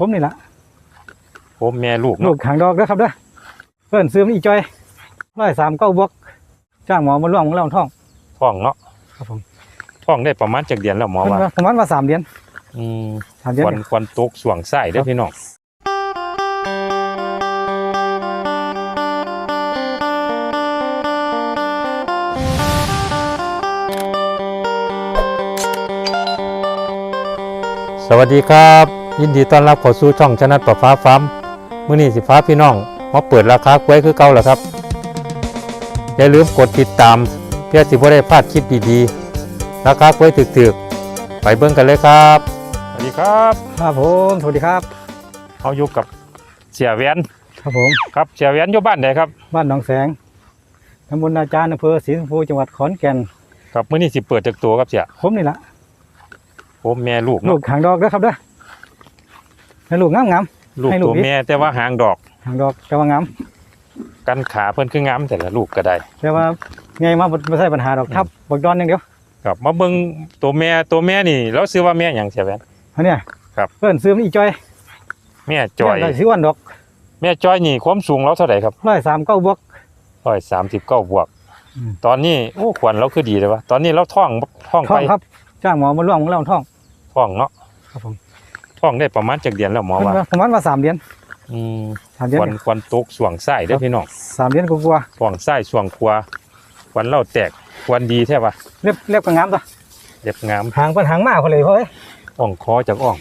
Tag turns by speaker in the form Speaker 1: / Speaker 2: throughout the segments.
Speaker 1: ผมนี่ละ
Speaker 2: ผมแม่ลูก
Speaker 1: ลู
Speaker 2: เนาะ
Speaker 1: กหางดอกเด้อครับเด้อเพิ่นซื้อมาอีจอยร้อยสามเก้าบวกจ้างหมอมาล่วงมาเล่าท้อง
Speaker 2: ท้องเนาะ
Speaker 1: ครับผม
Speaker 2: ท้องได้ประมาณจักเดือนแล้วหมอ
Speaker 1: เพิ่น
Speaker 2: ว่า
Speaker 1: ว่าประมาณว่าสามเดือน
Speaker 2: อืม
Speaker 1: สามเดือน
Speaker 2: ควัน
Speaker 1: เนี่ย
Speaker 2: ควันตกสวงไส้เด้อพี่น้องสวัสดีครับ ยินดีต้อนรับเข้าสู่ช่องชนะประฟ้าฟ้าร์มมื้อนี้สิฟ้าพี่น้องมาเปิดราคากล้วยคือเก่าแล้วครับ อย่าลืมกดติดตาม เพื่อสิบ่ได้พลาดคลิปดีๆ ราคากล้วยถึกๆ ไปเบิ่งกันเลยครับ สวัสดีครับ
Speaker 1: ครับผมสวัสดีครับ
Speaker 2: เขาอยู่กับเสียแหวน
Speaker 1: ครับผม
Speaker 2: ครับเสียแหวนอยู่บ้านไหนครับ
Speaker 1: บ้านหนองแสงตำบลนาจารย์อำเภอศรีชมพูจังหวัดขอนแก่น
Speaker 2: ครับมื้อนี้สิเปิดจากตัวครับเสีย
Speaker 1: ผมนี่ละ
Speaker 2: ผมแม่ลูก
Speaker 1: ลู
Speaker 2: เนาะ
Speaker 1: กหางดอกเด้อครับเด้อ ให้ลูกงามงาม
Speaker 2: ลูก
Speaker 1: ให้ลูก
Speaker 2: ตัว
Speaker 1: ดิ
Speaker 2: แม่แต่ว่าหางดอก
Speaker 1: ๆหางดอกแต่ว่างาม
Speaker 2: กันขาเพิ่นคืองามแต่ละลูกก็ได้
Speaker 1: แต่ว่าไงมาบ่บ่ใช่ปัญหาดอกทับบักดอนอย่างเดียว
Speaker 2: ครับมาเบิ่งตัวแม่ตัวแม่นี่เราซื้อว่าแม่หยังเสียแหวน
Speaker 1: อันเนี้ย
Speaker 2: ครับ
Speaker 1: เพิ่นซื้อมาอีจอย
Speaker 2: แม่จอย
Speaker 1: ได้สิอ้วนดอก
Speaker 2: แม่จอยนี่ความสูงเราเท่าไหร่ครับ
Speaker 1: ร้อยสามเก้าบวก
Speaker 2: 139บวก
Speaker 1: อืม
Speaker 2: ตอนนี้โอ้ขวัญเราคือดีเลยวะตอนนี้เราท้องท้อง
Speaker 1: ท้อ
Speaker 2: ไป
Speaker 1: งครับ จ้างหมอมาล่วงมาเล่าท้อง
Speaker 2: ท้องเนาะ
Speaker 1: ครับผม
Speaker 2: ท้องได้ประมาณจักเดือนแล้วหมอ
Speaker 1: เพิ่น
Speaker 2: ว่า
Speaker 1: ว่าประมาณว่าสามเดือน
Speaker 2: อืม
Speaker 1: สามเดือน
Speaker 2: ขวัญขวัญตกสวงไส้เด้อพี่น้อง
Speaker 1: สามเดือนกว่า
Speaker 2: สวงไส้สวงครัวขวัญเราแตกขวัญดีแท้ปะ
Speaker 1: ๆเรียบเรียบก็งามตัว
Speaker 2: เล็บงาม
Speaker 1: หางเพิ่นหางมากพอเลยพ่อเอ้ย
Speaker 2: อ่องคอจากอ่อง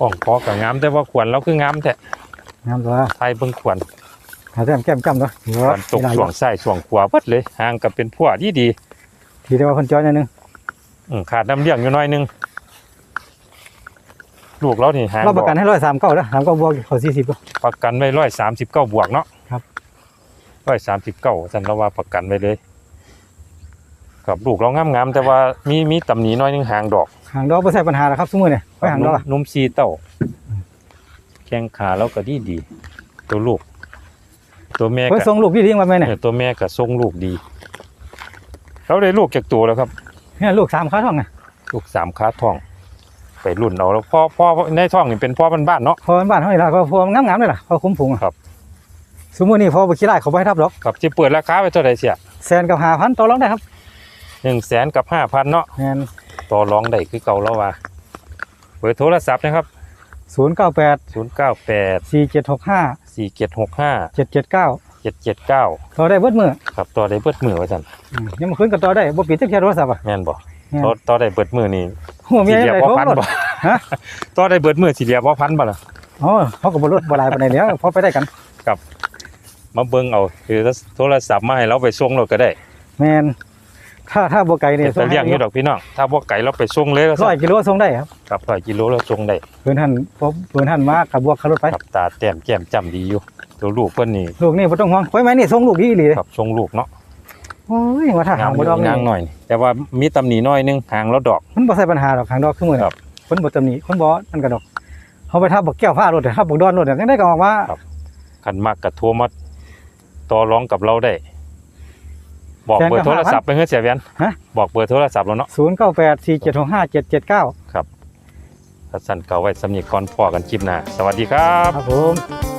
Speaker 2: อ่องคอกับงามแต่ว่าขวัญเราคืองามแต่
Speaker 1: งามตัว
Speaker 2: ไทยเบิ่งขวัญ
Speaker 1: หาแต้มแก้มจ้ำตัว
Speaker 2: ขวัญตกสวงไส้สวงขวาเบิดเลยห่างกับเป็นพวกดีดี
Speaker 1: ทีเดียวว่าเพิ่นจอยหนิดนึง
Speaker 2: ๆอืมขาดน้ำเลี้ยงอยู่หน้อยหนึง ลูกเรานี่ห่าง
Speaker 1: เราประกันให้ร้อยสามเก้าแล้วสามเก้าบวกเขาสี่สิบ
Speaker 2: ประกันไว้ร้อยสามสิบเก้าบวกเนาะ
Speaker 1: ครับ
Speaker 2: ร้อยสามสิบเก้าสันเราว่าประกันไว้เลยกับลูกเรางามๆแต่ว่ามีมีตำหนิน้อยหนึงห่างดอก
Speaker 1: หางดอกไม่ใช่ปัญหาหรอกครับสมมือเนี่ยไปหางดอกอะ
Speaker 2: นุ่มซีเต้าแข้งขาเราก็ดีดีๆตัวลูก ตัวแม่
Speaker 1: เพิ่น
Speaker 2: ก็
Speaker 1: ส่งลูกพี่เลี้ยงมาไหมเนี่ย
Speaker 2: เออตัวแม่ก็ทรงลูกดีเราได้ลูกจากตัวแล้วครับ
Speaker 1: เนี่ยลูกสามขาท้องไง
Speaker 2: ลูกสามขาท้อง ไปรุ่นเอาแล้วพ่อพ่อในท้องนี่เป็นพ่อบ้านๆเนาะ
Speaker 1: พอมันบ้านเท่าไหร่ละก็พองามๆเลยล่ะพอคุ้มผงอะ
Speaker 2: ครับ
Speaker 1: สมมือนี่พอไปขี้ไล่เขาไปทับหรอก
Speaker 2: กับที่เปิดราคาไว้เท่าไหร่เสีย
Speaker 1: แสนกับหาพันต่อรองได้ครับ
Speaker 2: หนึ่งแสนกับห้าพันเนาะ
Speaker 1: แม่น
Speaker 2: ต่อรองได้คือเก่าแล้วว่าเบอร์โทรศัพท์นะครับ
Speaker 1: ศูนย์เก้าแปด
Speaker 2: ศูนย์เก้าแปด
Speaker 1: สี่เจ็ดหกห้า
Speaker 2: สี่เจ็ดหกห้า
Speaker 1: เจ็ดเจ็ดเก้า
Speaker 2: เจ็ดเจ็ดเก้า
Speaker 1: ต่อได้เบิดมือ
Speaker 2: ครับต่อได้เบิดมือไว้สั่น
Speaker 1: อืมยังมาคืนกับต่อได้บ่ปิดจักแค่โทรศัพท์อะ
Speaker 2: แม่นบ่
Speaker 1: แม่น
Speaker 2: ต่อต่อได้เบิดมือนี่
Speaker 1: หัวเมี
Speaker 2: สิ
Speaker 1: ย
Speaker 2: เรีย
Speaker 1: ได้
Speaker 2: บ่
Speaker 1: โทร
Speaker 2: พัน
Speaker 1: หมด
Speaker 2: บ่
Speaker 1: ฮะ
Speaker 2: ต่อได้เบิดมือสิเรียบ่พันบ่ล่ะ
Speaker 1: อ๋อเขาก็บ่ลดบ่หลายปานใดแล้วพอไปได้กัน
Speaker 2: มาเบิ่งเอาคือโทรศัพท์มาให้เราไปส่งเราก็ได้
Speaker 1: แม่นถ้าถ้าบ่ไกลนี่
Speaker 2: แต่เลี้ยงอยู่ดอกพี่น้องถ้าบ่ไก่เราไปส่งเลยก็
Speaker 1: ร้อยกิโลส่งได้ครับ
Speaker 2: ครับร้อยกิโลเราส่งได้
Speaker 1: เพิ่นหันพอเพิ่นหันมากับบวกขับรถไป
Speaker 2: ครับตาแต้มแก้มจ้ำดีอยู่ตัวลูกเพิ่นนี่
Speaker 1: ลูกนี่บ่ต้องห่วงไว้ไหมนี่ส่งลูกดีอีหลีเลย
Speaker 2: ครับส่งลูกเนาะ
Speaker 1: โอ้ยว่าถ้าหางบ่ดอกนี่
Speaker 2: งางหน่อยนี่แต่ว่ามีตำหนิน้อยหนึงหางแล้วดอก
Speaker 1: มันบ่ใช่ปัญหาดอกหางดอกคือมื้อ
Speaker 2: ค
Speaker 1: นี้
Speaker 2: รับ
Speaker 1: คนบ่ตำหนิคนบ่นั่นก็ดอกเฮาไปทับบักแก้วฟ้ารถทับบักดอนรถจังได๋ก็ออกมา
Speaker 2: คันมากกระโทรมาต่อรองกับเราได้ บอกเบอร์โทรศัพท์ไปเฮือเสียเวียน
Speaker 1: ฮะ
Speaker 2: บอกเบอร์โทรศัพท์แล้วเนาะ
Speaker 1: 0984765779
Speaker 2: ถ้าสั่นเก่าไว้สำนีก่อนพอกันคลิปหน้าสวัสดีครับ
Speaker 1: ครับผม